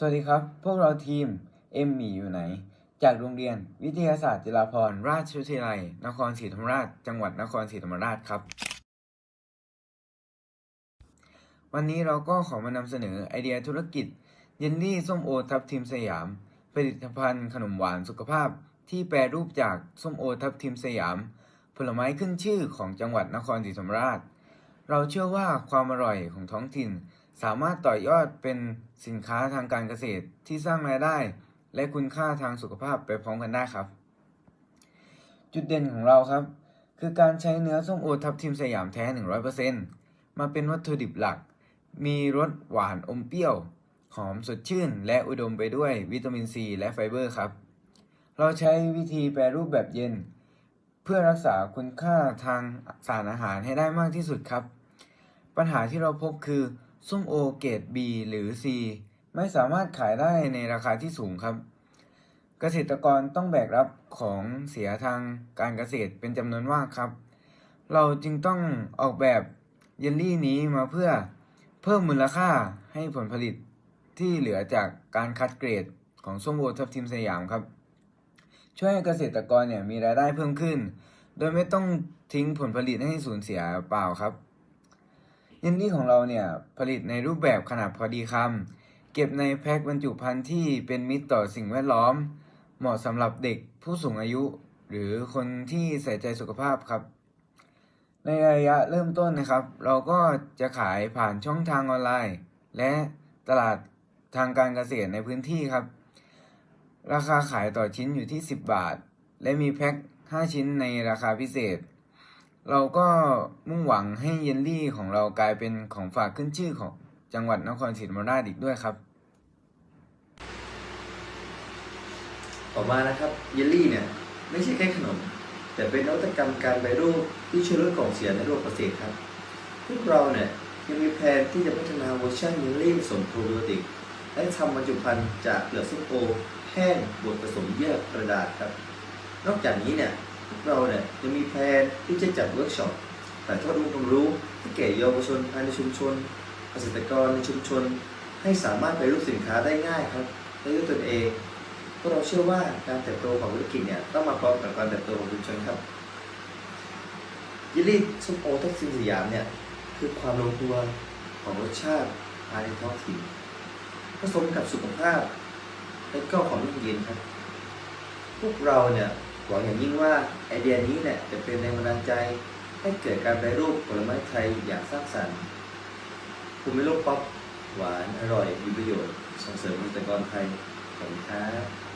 สวัสดีครับ พวกเราทีมเอ็มมีอยู่ไหน จากโรงเรียนวิทยาศาสตร์จุฬาภรณราชวิทยาลัย นครศรีธรรมราช จังหวัดนครศรีธรรมราชครับ วันนี้เราก็ขอมานำเสนอไอเดียธุรกิจ เยลลี่ส้มโอทับทิมสยาม ผลิตภัณฑ์ขนมหวานสุขภาพ ที่แปรรูปจากส้มโอทับทิมสยาม ผลไม้ขึ้นชื่อของจังหวัดนครศรีธรรมราช เราเชื่อว่าความอร่อยของท้องถิ่น สามารถต่อยอดเป็นสินค้าทางการเกษตรที่สร้างรายได้ และคุณค่าทางสุขภาพไปพร้อมกันได้ครับ จุดเด่นของเราครับ คือการใช้เนื้อส้มโอทับทิมสยามแท้ 100%มาเป็นวัตถุดิบหลัก มีรสหวานอมเปรี้ยว หอมสดชื่น และอุดมไปด้วยวิตามินซีและไฟเบอร์ครับ เราใช้วิธีแปรรูปแบบเย็น เพื่อรักษาคุณค่าทางสารอาหารให้ได้มากที่สุดครับ ปัญหาที่เราพบคือ ส้มโอเกรด B หรือ C ไม่สามารถขายได้ในราคาที่สูงครับ เกษตรกรต้องแบกรับของเสียทางการเกษตรเป็นจำนวนมากครับ เราจึงต้องออกแบบเยลลี่นี้มาเพื่อเพิ่มมูลค่าให้ผลผลิตที่เหลือจากการคัดเกรดของส้มโอทับทิมสยามครับ ช่วยให้เกษตรกรเนี่ยมีรายได้เพิ่มขึ้น โดยไม่ต้องทิ้งผลผลิตให้สูญเสียเปล่าครับ เยลลี่ของเราเนี่ยผลิตในรูปแบบขนาดพอดีคำเก็บในแพ็คบรรจุภัณฑ์ที่เป็นมิตรต่อสิ่งแวดล้อม เหมาะสำหรับเด็กผู้สูงอายุ หรือคนที่ใส่ใจสุขภาพครับ ในระยะเริ่มต้นนะครับ เราก็จะขายผ่านช่องทางออนไลน์ และตลาดทางการเกษตรในพื้นที่ครับ ราคาขายต่อชิ้นอยู่ที่ 10 บาท และมีแพ็ค 5 ชิ้นในราคาพิเศษ เราก็มุ่งหวังให้เยลลี่ของเรากลายเป็นของฝากขึ้นชื่อของจังหวัดนครศรีธรรมราชอีกด้วยครับ ต่อมานะครับเยลลี่เนี่ยไม่ใช่แค่ขนม แต่เป็นนวัตกรรมการแปรรูปที่ช่วยลดกล่องเสียในโลกเกษตรครับ พวกเราเนี่ยยังมีแผนที่จะพัฒนาเวอร์ชันเยลลี่ผสมโปรไบโอติก และทำบรรจุภัณฑ์จากเปลือกส้มโอแห้งบดผสมเยื่อกระดาษครับ นอกจากนี้เนี่ย พวกเราเนี่ยยังมีแผนที่จะจัดเวิร์กช็อปถ่ายทอดองค์ความรู้ให้แก่เยาวชนภายในชุมชนเกษตรกรในชุมชน ให้สามารถแปรูปสินค้าได้ง่ายครับได้ด้วยตนเองพวกเราเชื่อว่าการเติบโตของธุรกิจเนี่ยต้องมาพร้อมกับการเติบโตของชุมชนครับยิลลี่ส้มโอทับทิมสยามเนี่ยคือความลงตัวของรสชาติภายในท้องถิ่นผสมกับสุขภาพ และก็ความยั่งยืนครับ พวกเราเนี่ย หวังอย่างยิ่งว่าไอเดียนี้เนี่ยจะเป็นแรงบันดาลใจ ให้เกิดการแปรรูปผลไม้ไทยอย่างสร้างสรรค์ภูมิโลกป๊อปหวานอร่อยมีประโยชน์ส่งเสริมเกษตรกรไทยขอบคุณครับ